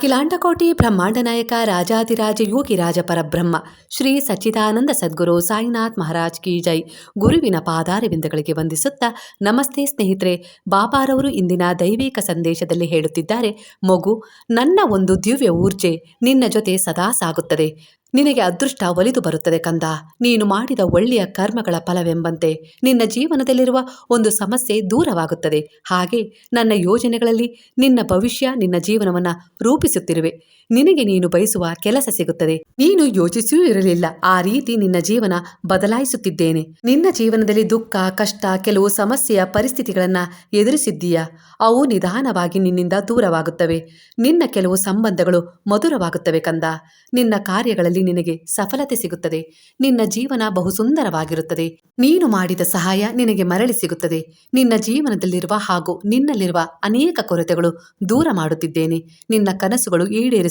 ಅಖಿಲಾಂಡಕೋಟಿ ಬ್ರಹ್ಮಾಂಡ ನಾಯಕ ರಾಜಾದಿರಾಜ ಯೋಗಿ ರಾಜ ಪರಬ್ರಹ್ಮ ಶ್ರೀ ಸಚ್ಚಿದಾನಂದ ಸದ್ಗುರು ಸಾಯಿನಾಥ್ ಮಹಾರಾಜ್ ಕಿ ಜೈ. ಗುರುವಿನ ಪಾದಾರವಿಂದಗಳಿಗೆ ವಂದಿಸುತ್ತಾ ನಮಸ್ತೆ ಸ್ನೇಹಿತರೆ ಬಾಬಾರವರು ಇಂದಿನ ದೈವಿಕ ಸಂದೇಶದಲ್ಲಿ ಹೇಳುತ್ತಿದ್ದಾರೆ, ಮಗು, ನನ್ನ ಒಂದು ದಿವ್ಯ ಊರ್ಜೆ ನಿನ್ನ ಜೊತೆ ಸದಾ ಸಾಗುತ್ತದೆ. ನಿನಗೆ ಅದೃಷ್ಟ ಒಲಿದು ಬರುತ್ತದೆ ಕಂದ. ನೀನು ಮಾಡಿದ ಒಳ್ಳೆಯ ಕರ್ಮಗಳ ಫಲವೆಂಬಂತೆ ನಿನ್ನ ಜೀವನದಲ್ಲಿರುವ ಒಂದು ಸಮಸ್ಯೆ ದೂರವಾಗುತ್ತದೆ. ಹಾಗೆ ನನ್ನ ಯೋಜನೆಗಳಲ್ಲಿ ನಿನ್ನ ಭವಿಷ್ಯ ನಿನ್ನ ಜೀವನವನ್ನ ರೂಪಿಸುತ್ತಿರುವೆ. ನಿನಗೆ ನೀನು ಬಯಸುವ ಕೆಲಸ ಸಿಗುತ್ತದೆ. ನೀನು ಯೋಚಿಸಿಯೂ ಇರಲಿಲ್ಲ. ಆ ರೀತಿ ನಿನ್ನ ಜೀವನ ಬದಲಾಯಿಸುತ್ತಿದ್ದೇನೆ. ನಿನ್ನ ಜೀವನದಲ್ಲಿ ದುಃಖ, ಕಷ್ಟ, ಕೆಲವು ಸಮಸ್ಯೆಯ ಪರಿಸ್ಥಿತಿಗಳನ್ನ ಎದುರಿಸಿದ್ದೀಯಾ? ಅವು ನಿಧಾನವಾಗಿ ನಿನ್ನಿಂದ ದೂರವಾಗುತ್ತವೆ. ನಿನ್ನ ಕೆಲವು ಸಂಬಂಧಗಳು ಮಧುರವಾಗುತ್ತವೆ ಕಂದ. ನಿನ್ನ ಕಾರ್ಯಗಳಲ್ಲಿ ನಿನಗೆ ಸಫಲತೆ ಸಿಗುತ್ತದೆ. ನಿನ್ನ ಜೀವನ ಬಹು ಸುಂದರವಾಗಿರುತ್ತದೆ ನೀನು ಮಾಡಿದ ಸಹಾಯ ನಿನಗೆ ಮರಳಿ ಸಿಗುತ್ತದೆ. ನಿನ್ನ ಜೀವನದಲ್ಲಿರುವ ಹಾಗೂ ನಿನ್ನಲ್ಲಿರುವ ಅನೇಕ ಕೊರತೆಗಳು ದೂರ ಮಾಡುತ್ತಿದ್ದೇನೆ. ನಿನ್ನ ಕನಸುಗಳು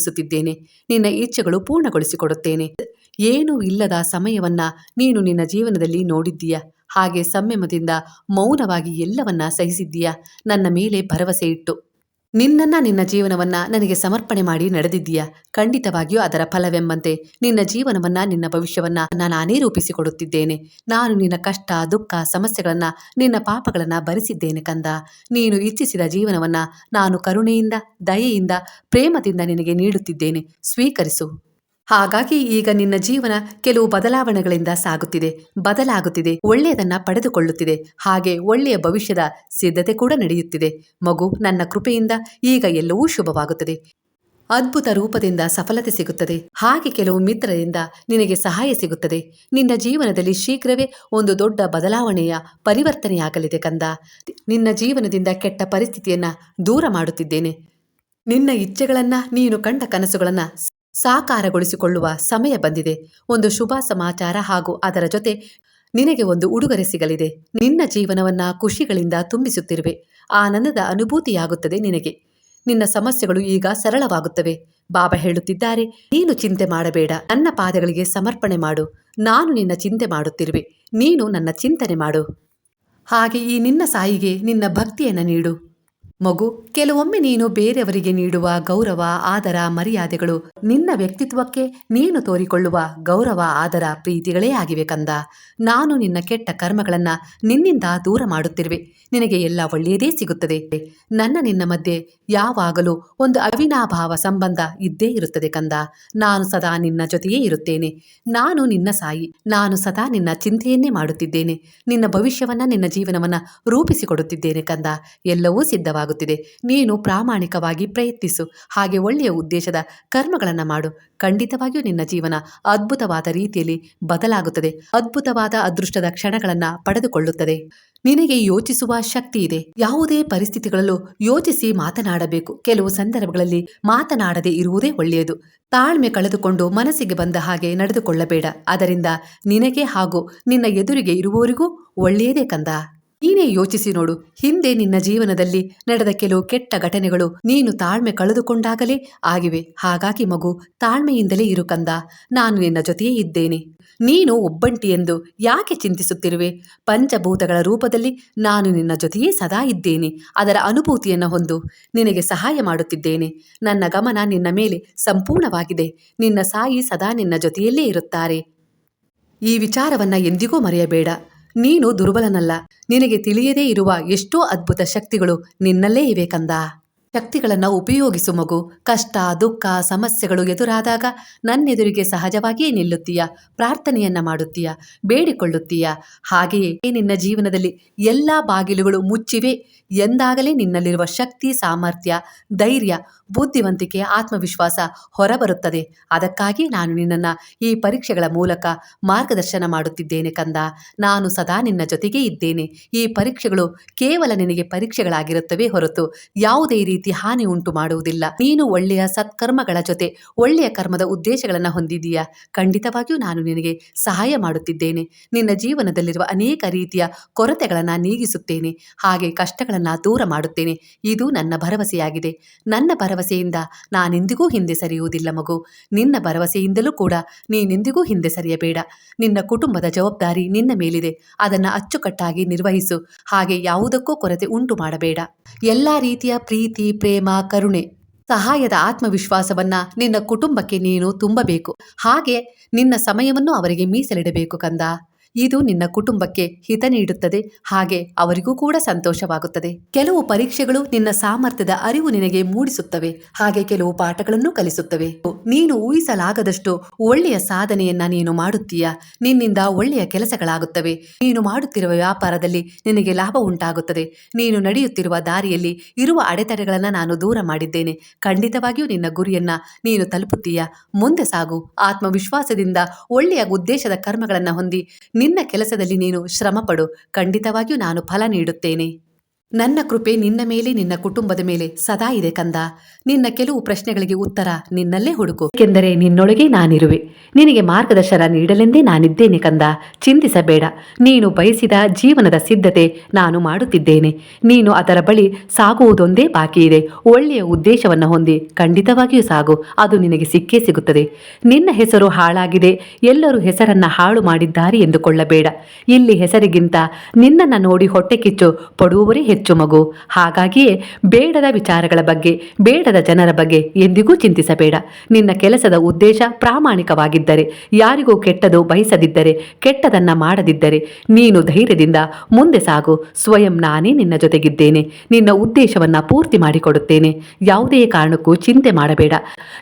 ಈಡೇರಿಸುತ್ತಿದ್ದೇನೆ ನಿನ್ನ ಇಚ್ಛೆಗಳು ಪೂರ್ಣಗೊಳಿಸಿಕೊಡುತ್ತೇನೆ. ಏನೂ ಇಲ್ಲದ ಸಮಯವನ್ನ ನೀನು ನಿನ್ನ ಜೀವನದಲ್ಲಿ ನೋಡಿದ್ದೀಯ. ಹಾಗೆ ಸಂಯಮದಿಂದ ಮೌನವಾಗಿ ಎಲ್ಲವನ್ನ ಸಹಿಸಿದ್ದೀಯ. ನನ್ನ ಮೇಲೆ ಭರವಸೆ ಇಟ್ಟು ನಿನ್ನನ್ನ ನಿನ್ನ ಜೀವನವನ್ನ ನನಗೆ ಸಮರ್ಪಣೆ ಮಾಡಿ ನಡೆದಿದ್ದೀಯ? ಖಂಡಿತವಾಗಿಯೂ ಅದರ ಫಲವೆಂಬಂತೆ ನಿನ್ನ ಜೀವನವನ್ನ, ನಿನ್ನ ಭವಿಷ್ಯವನ್ನ ನಾನೇ ರೂಪಿಸಿಕೊಡುತ್ತಿದ್ದೇನೆ. ನಾನು ನಿನ್ನ ಕಷ್ಟ, ದುಃಖ, ಸಮಸ್ಯೆಗಳನ್ನ, ನಿನ್ನ ಪಾಪಗಳನ್ನ ಭರಿಸಿದ್ದೇನೆ ಕಂದ. ನೀನು ಇಚ್ಛಿಸಿದ ಜೀವನವನ್ನ ನಾನು ಕರುಣೆಯಿಂದ, ದಯೆಯಿಂದ, ಪ್ರೇಮದಿಂದ ನಿನಗೆ ನೀಡುತ್ತಿದ್ದೇನೆ. ಸ್ವೀಕರಿಸು. ಹಾಗಾಗಿ ಈಗ ನಿನ್ನ ಜೀವನ ಕೆಲವು ಬದಲಾವಣೆಗಳಿಂದ ಸಾಗುತ್ತಿದೆ, ಬದಲಾಗುತ್ತಿದೆ, ಒಳ್ಳೆಯದನ್ನ ಪಡೆದುಕೊಳ್ಳುತ್ತಿದೆ. ಹಾಗೆ ಒಳ್ಳೆಯ ಭವಿಷ್ಯದ ಸಿದ್ಧತೆ ಕೂಡ ನಡೆಯುತ್ತಿದೆ. ಮಗು, ನನ್ನ ಕೃಪೆಯಿಂದ ಈಗ ಎಲ್ಲವೂ ಶುಭವಾಗುತ್ತದೆ. ಅದ್ಭುತ ರೂಪದಿಂದ ಸಫಲತೆ ಸಿಗುತ್ತದೆ. ಹಾಗೆ ಕೆಲವು ಮಿತ್ರರಿಂದ ನಿನಗೆ ಸಹಾಯ ಸಿಗುತ್ತದೆ. ನಿನ್ನ ಜೀವನದಲ್ಲಿ ಶೀಘ್ರವೇ ಒಂದು ದೊಡ್ಡ ಬದಲಾವಣೆಯ ಪರಿವರ್ತನೆಯಾಗಲಿದೆ ಕಂದ. ನಿನ್ನ ಜೀವನದಿಂದ ಕೆಟ್ಟ ಪರಿಸ್ಥಿತಿಯನ್ನ ದೂರ ಮಾಡುತ್ತಿದ್ದೇನೆ. ನಿನ್ನ ಇಚ್ಛೆಗಳನ್ನ ನೀನು ಕಂಡ ಕನಸುಗಳನ್ನ ಸಾಕಾರಗೊಳಿಸಿಕೊಳ್ಳುವ ಸಮಯ ಬಂದಿದೆ. ಒಂದು ಶುಭ ಸಮಾಚಾರ ಹಾಗೂ ಅದರ ಜೊತೆ ನಿನಗೆ ಒಂದು ಉಡುಗೊರೆ ಸಿಗಲಿದೆ. ನಿನ್ನ ಜೀವನವನ್ನ ಖುಷಿಗಳಿಂದ ತುಂಬಿಸುತ್ತಿರುವೆ. ಆನಂದದ ಅನುಭೂತಿಯಾಗುತ್ತದೆ ನಿನಗೆ. ನಿನ್ನ ಸಮಸ್ಯೆಗಳು ಈಗ ಸರಳವಾಗುತ್ತವೆ. ಬಾಬಾ ಹೇಳುತ್ತಿದ್ದಾರೆ, ನೀನು ಚಿಂತೆ ಮಾಡಬೇಡ. ನನ್ನ ಪಾದಗಳಿಗೆ ಸಮರ್ಪಣೆ ಮಾಡು. ನಾನು ನಿನ್ನ ಚಿಂತೆ ಮಾಡುತ್ತಿರುವೆ. ನೀನು ನನ್ನ ಚಿಂತನೆ ಮಾಡು. ಹಾಗೆ ಈ ನಿನ್ನ ಸಾಯಿಗೆ ನಿನ್ನ ಭಕ್ತಿಯನ್ನು ನೀಡು. ಮಗು, ಕೆಲವೊಮ್ಮೆ ನೀನು ಬೇರೆಯವರಿಗೆ ನೀಡುವ ಗೌರವ, ಆದರ, ಮರ್ಯಾದೆಗಳು ನಿನ್ನ ವ್ಯಕ್ತಿತ್ವಕ್ಕೆ ನೀನು ತೋರಿಕೊಳ್ಳುವ ಗೌರವ, ಆದರ, ಪ್ರೀತಿಗಳೇ ಆಗಿವೆ ಕಂದ. ನಾನು ನಿನ್ನ ಕೆಟ್ಟ ಕರ್ಮಗಳನ್ನ ನಿನ್ನಿಂದ ದೂರ ಮಾಡುತ್ತಿರುವೆ. ನಿನಗೆ ಎಲ್ಲ ಒಳ್ಳೆಯದೇ ಸಿಗುತ್ತದೆ. ನನ್ನ ನಿನ್ನ ಮಧ್ಯೆ ಯಾವಾಗಲೂ ಒಂದು ಅವಿನಾಭಾವ ಸಂಬಂಧ ಇದ್ದೇ ಇರುತ್ತದೆ ಕಂದ. ನಾನು ಸದಾ ನಿನ್ನ ಜೊತೆಯೇ ಇರುತ್ತೇನೆ. ನಾನು ನಿನ್ನ ಸಾಯಿ. ನಾನು ಸದಾ ನಿನ್ನ ಚಿಂತೆಯನ್ನೇ ಮಾಡುತ್ತಿದ್ದೇನೆ. ನಿನ್ನ ಭವಿಷ್ಯವನ್ನ ನಿನ್ನ ಜೀವನವನ್ನ ರೂಪಿಸಿಕೊಡುತ್ತಿದ್ದೇನೆ ಕಂದ. ಎಲ್ಲವೂ ಸಿದ್ಧವಾಗುತ್ತಿದೆ ನೀನು ಪ್ರಾಮಾಣಿಕವಾಗಿ ಪ್ರಯತ್ನಿಸು. ಹಾಗೆ ಒಳ್ಳೆಯ ಉದ್ದೇಶದ ಕರ್ಮಗಳನ್ನು ಮಾಡು. ಖಂಡಿತವಾಗಿಯೂ ನಿನ್ನ ಜೀವನ ಅದ್ಭುತವಾದ ರೀತಿಯಲ್ಲಿ ಬದಲಾಗುತ್ತದೆ. ಅದ್ಭುತವಾದ ಅದೃಷ್ಟದ ಕ್ಷಣಗಳನ್ನು ಪಡೆದುಕೊಳ್ಳುತ್ತದೆ. ನಿನಗೆ ಯೋಚಿಸುವ ಶಕ್ತಿ ಇದೆ. ಯಾವುದೇ ಪರಿಸ್ಥಿತಿಗಳಲ್ಲೂ ಯೋಚಿಸಿ ಮಾತನಾಡಬೇಕು. ಕೆಲವು ಸಂದರ್ಭಗಳಲ್ಲಿ ಮಾತನಾಡದೆ ಇರುವುದೇ ಒಳ್ಳೆಯದು. ತಾಳ್ಮೆ ಕಳೆದುಕೊಂಡು ಮನಸ್ಸಿಗೆ ಬಂದ ಹಾಗೆ ನಡೆದುಕೊಳ್ಳಬೇಡ. ಅದರಿಂದ ನಿನಗೆ ಹಾಗೂ ನಿನ್ನ ಎದುರಿಗೆ ಇರುವವರಿಗೂ ಒಳ್ಳೆಯದೇ ಕಂದ. ನೀನೇ ಯೋಚಿಸಿ ನೋಡು. ಹಿಂದೆ ನಿನ್ನ ಜೀವನದಲ್ಲಿ ನಡೆದ ಕೆಲವು ಕೆಟ್ಟ ಘಟನೆಗಳು ನೀನು ತಾಳ್ಮೆ ಕಳೆದುಕೊಂಡಾಗಲೇ ಆಗಿವೆ. ಹಾಗಾಗಿ ಮಗು, ತಾಳ್ಮೆಯಿಂದಲೇ ಇರು ಕಂದ. ನಾನು ನಿನ್ನ ಜೊತೆಯೇ ಇದ್ದೇನೆ. ನೀನು ಒಬ್ಬಂಟಿ ಎಂದು ಯಾಕೆ ಚಿಂತಿಸುತ್ತಿರುವೆ? ಪಂಚಭೂತಗಳ ರೂಪದಲ್ಲಿ ನಾನು ನಿನ್ನ ಜೊತೆಯೇ ಸದಾ ಇದ್ದೇನೆ. ಅದರ ಅನುಭೂತಿಯನ್ನು ಹೊಂದು ನಿನಗೆ ಸಹಾಯ ಮಾಡುತ್ತಿದ್ದೇನೆ. ನನ್ನ ಗಮನ ನಿನ್ನ ಮೇಲೆ ಸಂಪೂರ್ಣವಾಗಿದೆ. ನಿನ್ನ ಸಾಯಿ ಸದಾ ನಿನ್ನ ಜೊತೆಯಲ್ಲೇ ಇರುತ್ತಾರೆ. ಈ ವಿಚಾರವನ್ನ ಎಂದಿಗೂ ಮರೆಯಬೇಡ. ನೀನು ದುರ್ಬಲನಲ್ಲ. ನಿನಗೆ ತಿಳಿಯದೇ ಇರುವ ಎಷ್ಟೋ ಅದ್ಭುತ ಶಕ್ತಿಗಳು ನಿನ್ನಲ್ಲೇ ಇವೆ ಕಂದ. ಶಕ್ತಿಗಳನ್ನು ಉಪಯೋಗಿಸು ಮಗು. ಕಷ್ಟ, ದುಃಖ, ಸಮಸ್ಯೆಗಳು ಎದುರಾದಾಗ ನನ್ನೆದುರಿಗೆ ಸಹಜವಾಗಿಯೇ ನಿಲ್ಲುತ್ತೀಯ? ಪ್ರಾರ್ಥನೆಯನ್ನ ಮಾಡುತ್ತೀಯ? ಬೇಡಿಕೊಳ್ಳುತ್ತೀಯ? ಹಾಗೆಯೇ ನಿನ್ನ ಜೀವನದಲ್ಲಿ ಎಲ್ಲ ಬಾಗಿಲುಗಳು ಮುಚ್ಚಿವೆ ಎಂದಾಗಲೇ ನಿನ್ನಲ್ಲಿರುವ ಶಕ್ತಿ, ಸಾಮರ್ಥ್ಯ, ಧೈರ್ಯ, ಬುದ್ಧಿವಂತಿಕೆ, ಆತ್ಮವಿಶ್ವಾಸ ಹೊರಬರುತ್ತದೆ. ಅದಕ್ಕಾಗಿ ನಾನು ನಿನ್ನನ್ನು ಈ ಪರೀಕ್ಷೆಗಳ ಮೂಲಕ ಮಾರ್ಗದರ್ಶನ ಮಾಡುತ್ತಿದ್ದೇನೆ ಕಂದ. ನಾನು ಸದಾ ನಿನ್ನ ಜೊತೆಗೇ ಇದ್ದೇನೆ. ಈ ಪರೀಕ್ಷೆಗಳು ಕೇವಲ ನಿನಗೆ ಪರೀಕ್ಷೆಗಳಾಗಿರುತ್ತವೆ ಹೊರತು ಯಾವುದೇ ಹಾನಿ ಉಂಟು ಮಾಡುವುದಿಲ್ಲ. ನೀನು ಒಳ್ಳೆಯ ಸತ್ಕರ್ಮಗಳ ಜೊತೆ ಒಳ್ಳೆಯ ಕರ್ಮದ ಉದ್ದೇಶಗಳನ್ನು ಹೊಂದಿದೀಯಾ ಖಂಡಿತವಾಗಿಯೂ ನಾನು ನಿನಗೆ ಸಹಾಯ ಮಾಡುತ್ತಿದ್ದೇನೆ. ನಿನ್ನ ಜೀವನದಲ್ಲಿರುವ ಅನೇಕ ರೀತಿಯ ಕೊರತೆಗಳನ್ನು ನೀಗಿಸುತ್ತೇನೆ. ಹಾಗೆ ಕಷ್ಟಗಳನ್ನು ದೂರ ಮಾಡುತ್ತೇನೆ. ಇದು ನನ್ನ ಭರವಸೆಯಾಗಿದೆ. ನನ್ನ ಭರವಸೆಯಿಂದ ನಾನೆಂದಿಗೂ ಹಿಂದೆ ಸರಿಯುವುದಿಲ್ಲ ಮಗು. ನಿನ್ನ ಭರವಸೆಯಿಂದಲೂ ಕೂಡ ನೀನೆಂದಿಗೂ ಹಿಂದೆ ಸರಿಯಬೇಡ. ನಿನ್ನ ಕುಟುಂಬದ ಜವಾಬ್ದಾರಿ ನಿನ್ನ ಮೇಲಿದೆ. ಅದನ್ನು ಅಚ್ಚುಕಟ್ಟಾಗಿ ನಿರ್ವಹಿಸು. ಹಾಗೆ ಯಾವುದಕ್ಕೂ ಕೊರತೆ ಉಂಟು ಮಾಡಬೇಡ. ಎಲ್ಲ ರೀತಿಯ ಪ್ರೀತಿ ಪ್ರೇಮ ಕರುಣೆ ಸಹಾಯದ ಆತ್ಮವಿಶ್ವಾಸವನ್ನ ನಿನ್ನ ಕುಟುಂಬಕ್ಕೆ ನೀನು ತುಂಬಬೇಕು. ಹಾಗೆ ನಿನ್ನ ಸಮಯವನ್ನು ಅವರಿಗೆ ಮೀಸಲಿಡಬೇಕು ಕಂದ. ಇದು ನಿನ್ನ ಕುಟುಂಬಕ್ಕೆ ಹಿತ ನೀಡುತ್ತದೆ, ಹಾಗೆ ಅವರಿಗೂ ಕೂಡ ಸಂತೋಷವಾಗುತ್ತದೆ. ಕೆಲವು ಪರೀಕ್ಷೆಗಳು ನಿನ್ನ ಸಾಮರ್ಥ್ಯದ ಅರಿವು ನಿನಗೆ ಮೂಡಿಸುತ್ತವೆ, ಹಾಗೆ ಕೆಲವು ಪಾಠಗಳನ್ನು ಕಲಿಸುತ್ತವೆ. ನೀನು ಊಹಿಸಲಾಗದಷ್ಟು ಒಳ್ಳೆಯ ಸಾಧನೆಯನ್ನ ನೀನು ಮಾಡುತ್ತೀಯ, ನಿನ್ನಿಂದ ಒಳ್ಳೆಯ ಕೆಲಸಗಳಾಗುತ್ತವೆ. ನೀನು ಮಾಡುತ್ತಿರುವ ವ್ಯಾಪಾರದಲ್ಲಿ ನಿನಗೆ ಲಾಭ ಉಂಟಾಗುತ್ತದೆ. ನೀನು ನಡೆಯುತ್ತಿರುವ ದಾರಿಯಲ್ಲಿ ಇರುವ ಅಡೆತಡೆಗಳನ್ನು ನಾನು ದೂರ ಮಾಡಿದ್ದೇನೆ. ಖಂಡಿತವಾಗಿಯೂ ನಿನ್ನ ಗುರಿಯನ್ನ ನೀನು ತಲುಪುತ್ತೀಯ. ಮುಂದೆ ಸಾಗು. ಆತ್ಮವಿಶ್ವಾಸದಿಂದ ಒಳ್ಳೆಯ ಉದ್ದೇಶದ ಕರ್ಮಗಳನ್ನು ಹೊಂದಿ. ನಿನ್ನ ಕೆಲಸದಲ್ಲಿ ನೀನು ಶ್ರಮಪಡು. ಖಂಡಿತವಾಗಿಯೂ ನಾನು ಫಲ ನೀಡುತ್ತೇನೆ. ನನ್ನ ಕೃಪೆ ನಿನ್ನ ಮೇಲೆ, ನಿನ್ನ ಕುಟುಂಬದ ಮೇಲೆ ಸದಾ ಇದೆ ಕಂದ. ನಿನ್ನ ಕೆಲವು ಪ್ರಶ್ನೆಗಳಿಗೆ ಉತ್ತರ ನಿನ್ನಲ್ಲೇ ಹುಡುಕು. ಏಕೆಂದರೆ ನಿನ್ನೊಳಗೆ ನಾನಿರುವೆ. ನಿನಗೆ ಮಾರ್ಗದರ್ಶನ ನೀಡಲೆಂದೇ ನಾನಿದ್ದೇನೆ ಕಂದ. ಚಿಂತಿಸಬೇಡ. ನೀನು ಬಯಸಿದ ಜೀವನದ ಸಿದ್ಧತೆ ನಾನು ಮಾಡುತ್ತಿದ್ದೇನೆ. ನೀನು ಅದರ ಬಳಿ ಸಾಗುವುದೊಂದೇ ಬಾಕಿ ಇದೆ. ಒಳ್ಳೆಯ ಉದ್ದೇಶವನ್ನು ಹೊಂದಿ ಖಂಡಿತವಾಗಿಯೂ ಸಾಗು. ಅದು ನಿನಗೆ ಸಿಕ್ಕೇ ಸಿಗುತ್ತದೆ. ನಿನ್ನ ಹೆಸರು ಹಾಳಾಗಿದೆ. ಎಲ್ಲರೂ ಹೆಸರನ್ನ ಹಾಳು ಮಾಡಿದ್ದಾರೆ ಎಂದುಕೊಳ್ಳಬೇಡ. ಇಲ್ಲಿ ಹೆಸರಿಗಿಂತ ನಿನ್ನನ್ನು ನೋಡಿ ಹೊಟ್ಟೆ ಕಿಚ್ಚು ಪಡುವವರೇ ಹೆಚ್ಚು ಮಗು. ಹಾಗಾಗಿಯೇ ಬೇಡದ ವಿಚಾರಗಳ ಬಗ್ಗೆ, ಬೇಡದ ಜನರ ಬಗ್ಗೆ ಎಂದಿಗೂ ಚಿಂತಿಸಬೇಡ. ನಿನ್ನ ಕೆಲಸದ ಉದ್ದೇಶ ಪ್ರಾಮಾಣಿಕವಾಗಿದ್ದರೆ, ಯಾರಿಗೂ ಕೆಟ್ಟದು ಬಯಸದಿದ್ದರೆ, ಕೆಟ್ಟದನ್ನ ಮಾಡದಿದ್ದರೆ, ನೀನು ಧೈರ್ಯದಿಂದ ಮುಂದೆ ಸಾಗು. ಸ್ವಯಂ ನಾನೇ ನಿನ್ನ ಜೊತೆಗಿದ್ದೇನೆ. ನಿನ್ನ ಉದ್ದೇಶವನ್ನ ಪೂರ್ತಿ ಮಾಡಿಕೊಡುತ್ತೇನೆ. ಯಾವುದೇ ಕಾರಣಕ್ಕೂ ಚಿಂತೆ ಮಾಡಬೇಡ.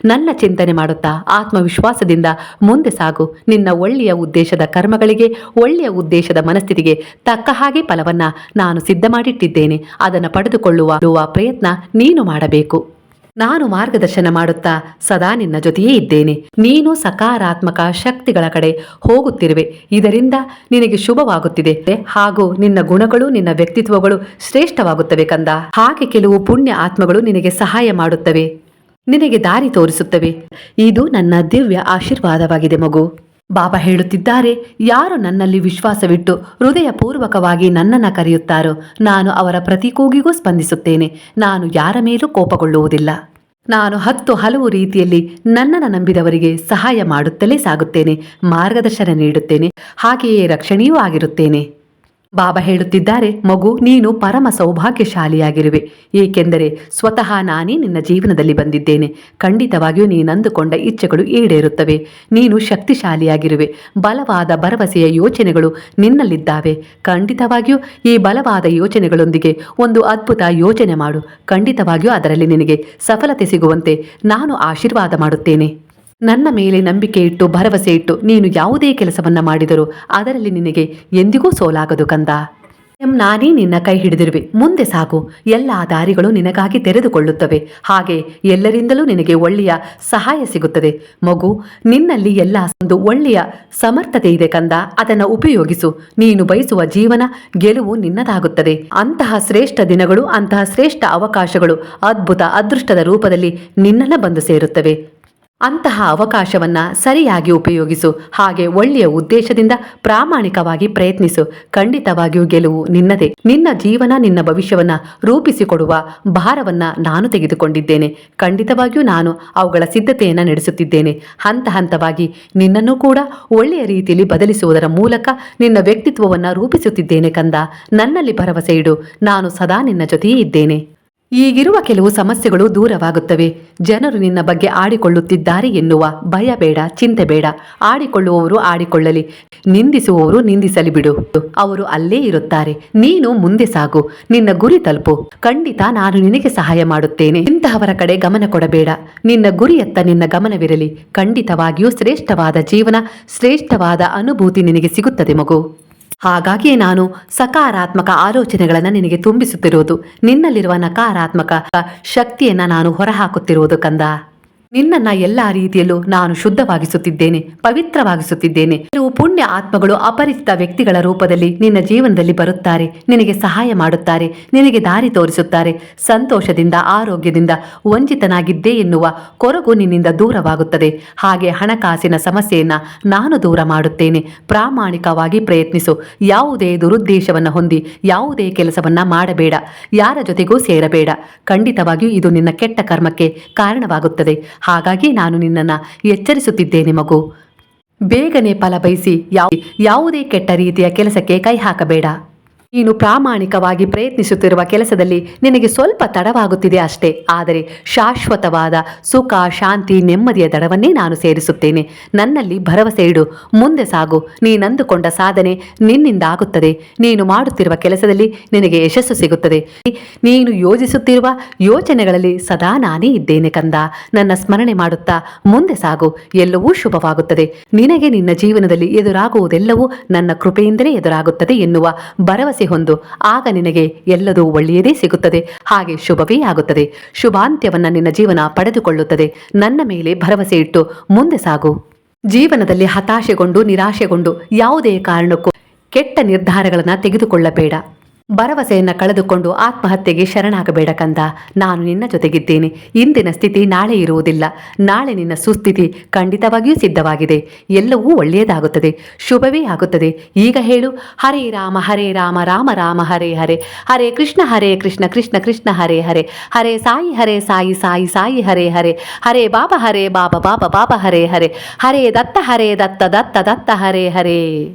ನನ್ನ ಚಿಂತನೆ ಮಾಡುತ್ತಾ ಆತ್ಮವಿಶ್ವಾಸದಿಂದ ಮುಂದೆ ಸಾಗು. ನಿನ್ನ ಒಳ್ಳೆಯ ಉದ್ದೇಶದ ಕರ್ಮಗಳಿಗೆ, ಒಳ್ಳೆಯ ಉದ್ದೇಶದ ಮನಸ್ಥಿತಿಗೆ ತಕ್ಕ ಹಾಗೆ ಫಲವನ್ನ ನಾನು ಸಿದ್ಧ ಮಾಡಿಟ್ಟಿದ್ದೇನೆ ಅದನ್ನು ಪಡೆದುಕೊಳ್ಳುವ ಪ್ರಯತ್ನ ನೀನು ಮಾಡಬೇಕು. ನಾನು ಮಾರ್ಗದರ್ಶನ ಮಾಡುತ್ತಾ ಸದಾ ನಿನ್ನ ಜೊತೆಯೇ ಇದ್ದೇನೆ. ನೀನು ಸಕಾರಾತ್ಮಕ ಶಕ್ತಿಗಳ ಕಡೆ ಹೋಗುತ್ತಿರುವೆ. ಇದರಿಂದ ನಿನಗೆ ಶುಭವಾಗುತ್ತಿದೆ. ಹಾಗೂ ನಿನ್ನ ಗುಣಗಳು, ನಿನ್ನ ವ್ಯಕ್ತಿತ್ವಗಳು ಶ್ರೇಷ್ಠವಾಗುತ್ತವೆ ಕಂದ. ಹಾಗೆ ಕೆಲವು ಪುಣ್ಯ ಆತ್ಮಗಳು ನಿನಗೆ ಸಹಾಯ ಮಾಡುತ್ತವೆ. ನಿನಗೆ ದಾರಿ ತೋರಿಸುತ್ತವೆ. ಇದು ನನ್ನ ದಿವ್ಯ ಆಶೀರ್ವಾದವಾಗಿದೆ ಮಗು. ಬಾಬಾ ಹೇಳುತ್ತಿದ್ದಾರೆ, ಯಾರು ನನ್ನಲ್ಲಿ ವಿಶ್ವಾಸವಿಟ್ಟು ಹೃದಯಪೂರ್ವಕವಾಗಿ ನನ್ನನ್ನು ಕರೆಯುತ್ತಾರೋ, ನಾನು ಅವರ ಪ್ರತಿ ಕೂಗಿಗೂ ಸ್ಪಂದಿಸುತ್ತೇನೆ. ನಾನು ಯಾರ ಮೇಲೂ ಕೋಪಗೊಳ್ಳುವುದಿಲ್ಲ. ನಾನು ಹತ್ತು ಹಲವು ರೀತಿಯಲ್ಲಿ ನನ್ನನ್ನು ನಂಬಿದವರಿಗೆ ಸಹಾಯ ಮಾಡುತ್ತಲೇ ಸಾಗುತ್ತೇನೆ, ಮಾರ್ಗದರ್ಶನ ನೀಡುತ್ತೇನೆ, ಹಾಗೆಯೇ ರಕ್ಷಣೆಯೂ ಆಗಿರುತ್ತೇನೆ. ಬಾಬಾ ಹೇಳುತ್ತಿದ್ದಾರೆ, ಮಗು, ನೀನು ಪರಮ ಸೌಭಾಗ್ಯಶಾಲಿಯಾಗಿರುವೆ. ಏಕೆಂದರೆ ಸ್ವತಃ ನಾನೇ ನಿನ್ನ ಜೀವನದಲ್ಲಿ ಬಂದಿದ್ದೇನೆ. ಖಂಡಿತವಾಗಿಯೂ ನೀನಂದುಕೊಂಡ ಇಚ್ಛೆಗಳು ಈಡೇರುತ್ತವೆ. ನೀನು ಶಕ್ತಿಶಾಲಿಯಾಗಿರುವೆ. ಬಲವಾದ ಭರವಸೆಯ ಯೋಚನೆಗಳು ನಿನ್ನಲ್ಲಿದ್ದಾವೆ. ಖಂಡಿತವಾಗಿಯೂ ಈ ಬಲವಾದ ಯೋಚನೆಗಳೊಂದಿಗೆ ಒಂದು ಅದ್ಭುತ ಯೋಚನೆ ಮಾಡು. ಖಂಡಿತವಾಗಿಯೂ ಅದರಲ್ಲಿ ನಿನಗೆ ಸಫಲತೆ ಸಿಗುವಂತೆ ನಾನು ಆಶೀರ್ವಾದ ಮಾಡುತ್ತೇನೆ. ನನ್ನ ಮೇಲೆ ನಂಬಿಕೆ ಇಟ್ಟು, ಭರವಸೆ ಇಟ್ಟು ನೀನು ಯಾವುದೇ ಕೆಲಸವನ್ನ ಮಾಡಿದರೂ ಅದರಲ್ಲಿ ನಿನಗೆ ಎಂದಿಗೂ ಸೋಲಾಗದು ಕಂದ. ಎಂ, ನಾನೇ ನಿನ್ನ ಕೈ ಹಿಡಿದಿರುವೆ. ಮುಂದೆ ಸಾಗು. ಎಲ್ಲ ದಾರಿಗಳು ನಿನಗಾಗಿ ತೆರೆದುಕೊಳ್ಳುತ್ತವೆ. ಹಾಗೆ ಎಲ್ಲರಿಂದಲೂ ನಿನಗೆ ಒಳ್ಳೆಯ ಸಹಾಯ ಸಿಗುತ್ತದೆ. ಮಗು, ನಿನ್ನಲ್ಲಿ ಎಲ್ಲ ಒಂದು ಒಳ್ಳೆಯ ಸಮರ್ಥತೆ ಇದೆ ಕಂದ. ಅದನ್ನು ಉಪಯೋಗಿಸು. ನೀನು ಬಯಸುವ ಜೀವನ ಗೆಲುವು ನಿನ್ನದಾಗುತ್ತದೆ. ಅಂತಹ ಶ್ರೇಷ್ಠ ದಿನಗಳು, ಅಂತಹ ಶ್ರೇಷ್ಠ ಅವಕಾಶಗಳು ಅದ್ಭುತ ಅದೃಷ್ಟದ ರೂಪದಲ್ಲಿ ನಿನ್ನನ್ನು ಬಂದು ಸೇರುತ್ತವೆ. ಅಂತಹ ಅವಕಾಶವನ್ನ ಸರಿಯಾಗಿ ಉಪಯೋಗಿಸು, ಹಾಗೆ ಒಳ್ಳೆಯ ಉದ್ದೇಶದಿಂದ ಪ್ರಾಮಾಣಿಕವಾಗಿ ಪ್ರಯತ್ನಿಸು. ಖಂಡಿತವಾಗಿಯೂ ಗೆಲುವು ನಿನ್ನದೇ. ನಿನ್ನ ಜೀವನ, ನಿನ್ನ ಭವಿಷ್ಯವನ್ನ ರೂಪಿಸಿಕೊಡುವ ಭಾರವನ್ನ ನಾನು ತೆಗೆದುಕೊಂಡಿದ್ದೇನೆ. ಖಂಡಿತವಾಗಿಯೂ ನಾನು ಅವುಗಳ ಸಿದ್ಧತೆಯನ್ನ ನಡೆಸುತ್ತಿದ್ದೇನೆ. ಹಂತ ಹಂತವಾಗಿ ನಿನ್ನನ್ನು ಕೂಡ ಒಳ್ಳೆಯ ರೀತಿಯಲ್ಲಿ ಬದಲಿಸುವುದರ ಮೂಲಕ ನಿನ್ನ ವ್ಯಕ್ತಿತ್ವವನ್ನ ರೂಪಿಸುತ್ತಿದ್ದೇನೆ ಕಂದ. ನನ್ನಲ್ಲಿ ಭರವಸೆ ಇಡು. ನಾನು ಸದಾ ನಿನ್ನ ಜೊತೆಯೇ ಇದ್ದೇನೆ. ಈಗಿರುವ ಕೆಲವು ಸಮಸ್ಯೆಗಳು ದೂರವಾಗುತ್ತವೆ. ಜನರು ನಿನ್ನ ಬಗ್ಗೆ ಆಡಿಕೊಳ್ಳುತ್ತಿದ್ದಾರೆ ಎನ್ನುವ ಭಯ ಬೇಡ, ಚಿಂತೆ ಬೇಡ. ಆಡಿಕೊಳ್ಳುವವರು ಆಡಿಕೊಳ್ಳಲಿ. ನಿಂದಿಸುವವರು ನಿಂದಿಸಲಿ ಬಿಡು. ಅವರು ಅಲ್ಲೇ ಇರುತ್ತಾರೆ. ನೀನು ಮುಂದೆ ಸಾಗು. ನಿನ್ನ ಗುರಿ ತಲುಪು. ಖಂಡಿತ ನಾನು ನಿನಗೆ ಸಹಾಯ ಮಾಡುತ್ತೇನೆ. ಇಂತಹವರ ಕಡೆ ಗಮನ ಕೊಡಬೇಡ. ನಿನ್ನ ಗುರಿಯತ್ತ ನಿನ್ನ ಗಮನವಿರಲಿ. ಖಂಡಿತವಾಗಿಯೂ ಶ್ರೇಷ್ಠವಾದ ಜೀವನ, ಶ್ರೇಷ್ಠವಾದ ಅನುಭೂತಿ ನಿನಗೆ ಸಿಗುತ್ತದೆ ಮಗು. ಹಾಗಾಗಿಯೇ ನಾನು ಸಕಾರಾತ್ಮಕ ಆಲೋಚನೆಗಳನ್ನು ನಿನಗೆ ತುಂಬಿಸುತ್ತಿರುವುದು. ನಿನ್ನಲ್ಲಿರುವ ನಕಾರಾತ್ಮಕ ಶಕ್ತಿಯನ್ನ ನಾನು ಹೊರಹಾಕುತ್ತಿರುವುದು ಕಂದ. ನಿನ್ನನ್ನ ಎಲ್ಲಾ ರೀತಿಯಲ್ಲೂ ನಾನು ಶುದ್ಧವಾಗಿಸುತ್ತಿದ್ದೇನೆ, ಪವಿತ್ರವಾಗಿಸುತ್ತಿದ್ದೇನೆ. ಕೆಲವು ಪುಣ್ಯ ಆತ್ಮಗಳು ಅಪರಿಚಿತ ವ್ಯಕ್ತಿಗಳ ರೂಪದಲ್ಲಿ ನಿನ್ನ ಜೀವನದಲ್ಲಿ ಬರುತ್ತಾರೆ, ನಿನಗೆ ಸಹಾಯ ಮಾಡುತ್ತಾರೆ, ನಿನಗೆ ದಾರಿ ತೋರಿಸುತ್ತಾರೆ, ಸಂತೋಷದಿಂದ, ಆರೋಗ್ಯದಿಂದ ವಂಚಿತನಾಗಿದ್ದೆ ಎನ್ನುವ ಕೊರಗು ನಿನ್ನಿಂದ ದೂರವಾಗುತ್ತದೆ. ಹಾಗೆ ಹಣಕಾಸಿನ ಸಮಸ್ಯೆಯನ್ನ ನಾನು ದೂರ ಮಾಡುತ್ತೇನೆ. ಪ್ರಾಮಾಣಿಕವಾಗಿ ಪ್ರಯತ್ನಿಸು. ಯಾವುದೇ ದುರುದ್ದೇಶವನ್ನು ಹೊಂದಿ, ಯಾವುದೇ ಕೆಲಸವನ್ನ ಮಾಡಬೇಡ. ಯಾರ ಜೊತೆಗೂ ಸೇರಬೇಡ. ಖಂಡಿತವಾಗಿಯೂ ಇದು ನಿನ್ನ ಕೆಟ್ಟ ಕರ್ಮಕ್ಕೆ ಕಾರಣವಾಗುತ್ತದೆ. ಹಾಗಾಗಿ ನಾನು ನಿನ್ನನ್ನು ಎಚ್ಚರಿಸುತ್ತಿದ್ದೇನೆ ಮಗು. ಬೇಗನೆ ಫಲ ಬಯಸಿ ಯಾವ ಯಾವುದೇ ಕೆಟ್ಟ ರೀತಿಯ ಕೆಲಸಕ್ಕೆ ಕೈ ಹಾಕಬೇಡ. ನೀನು ಪ್ರಾಮಾಣಿಕವಾಗಿ ಪ್ರಯತ್ನಿಸುತ್ತಿರುವ ಕೆಲಸದಲ್ಲಿ ನಿನಗೆ ಸ್ವಲ್ಪ ತಡವಾಗುತ್ತಿದೆ ಅಷ್ಟೇ. ಆದರೆ ಶಾಶ್ವತವಾದ ಸುಖ, ಶಾಂತಿ, ನೆಮ್ಮದಿಯ ದಡವನ್ನೇ ನಾನು ಸೇರಿಸುತ್ತೇನೆ. ನನ್ನಲ್ಲಿ ಭರವಸೆ ಇಡು. ಮುಂದೆ ಸಾಗು. ನೀನಂದುಕೊಂಡ ಸಾಧನೆ ನಿನ್ನಿಂದ ಆಗುತ್ತದೆ. ನೀನು ಮಾಡುತ್ತಿರುವ ಕೆಲಸದಲ್ಲಿ ನಿನಗೆ ಯಶಸ್ಸು ಸಿಗುತ್ತದೆ. ನೀನು ಯೋಜಿಸುತ್ತಿರುವ ಯೋಚನೆಗಳಲ್ಲಿ ಸದಾ ನಾನೇ ಇದ್ದೇನೆ ಕಂದ. ನನ್ನ ಸ್ಮರಣೆ ಮಾಡುತ್ತಾ ಮುಂದೆ ಸಾಗು. ಎಲ್ಲವೂ ಶುಭವಾಗುತ್ತದೆ. ನಿನಗೆ ನಿನ್ನ ಜೀವನದಲ್ಲಿ ಎದುರಾಗುವುದೆಲ್ಲವೂ ನನ್ನ ಕೃಪೆಯಿಂದಲೇ ಎದುರಾಗುತ್ತದೆ ಎನ್ನುವ ಭರವಸೆ ಹೊಂದು ಆಗ ನಿನಗೆ ಎಲ್ಲದೂ ಒಳ್ಳೆಯದೇ ಸಿಗುತ್ತದೆ. ಹಾಗೆ ಶುಭವೇ ಆಗುತ್ತದೆ. ಶುಭಾಂತ್ಯವನ್ನ ನಿನ್ನ ಜೀವನ ಪಡೆದುಕೊಳ್ಳುತ್ತದೆ. ನನ್ನ ಮೇಲೆ ಭರವಸೆ ಇಟ್ಟು ಮುಂದೆ ಸಾಗು. ಜೀವನದಲ್ಲಿ ಹತಾಶೆಗೊಂಡು ನಿರಾಶೆಗೊಂಡು ಯಾವುದೇ ಕಾರಣಕ್ಕೂ ಕೆಟ್ಟ ನಿರ್ಧಾರಗಳನ್ನು ತೆಗೆದುಕೊಳ್ಳಬೇಡ. ಭರವಸೆಯನ್ನು ಕಳೆದುಕೊಂಡು ಆತ್ಮಹತ್ಯೆಗೆ ಶರಣಾಗಬೇಡ ಕಂದ. ನಾನು ನಿನ್ನ ಜೊತೆಗಿದ್ದೇನೆ. ಇಂದಿನ ಸ್ಥಿತಿ ನಾಳೆ ಇರುವುದಿಲ್ಲ. ನಾಳೆ ನಿನ್ನ ಸುಸ್ಥಿತಿ ಖಂಡಿತವಾಗಿಯೂ ಸಿದ್ಧವಾಗಿದೆ. ಎಲ್ಲವೂ ಒಳ್ಳೆಯದಾಗುತ್ತದೆ. ಶುಭವೇ ಆಗುತ್ತದೆ. ಈಗ ಹೇಳು. ಹರೇ ರಾಮ ಹರೇ ರಾಮ ರಾಮ ರಾಮ, ಹರೇ ಹರೇ. ಹರೇ ಕೃಷ್ಣ ಹರೇ ಕೃಷ್ಣ ಕೃಷ್ಣ ಕೃಷ್ಣ, ಹರೇ ಹರೇ. ಹರೇ ಸಾಯಿ ಹರೇ ಸಾಯಿ ಸಾಯಿ ಸಾಯಿ, ಹರೇ ಹರೇ. ಹರೇ ಬಾಬಾ ಹರೇ ಬಾಬಾ ಬಾಬಾ ಬಾಬಾ, ಹರೇ ಹರೇ. ಹರೇ ದತ್ತ ಹರೇ ದತ್ತ ದತ್ತ ದತ್ತ, ಹರೇ ಹರೇ.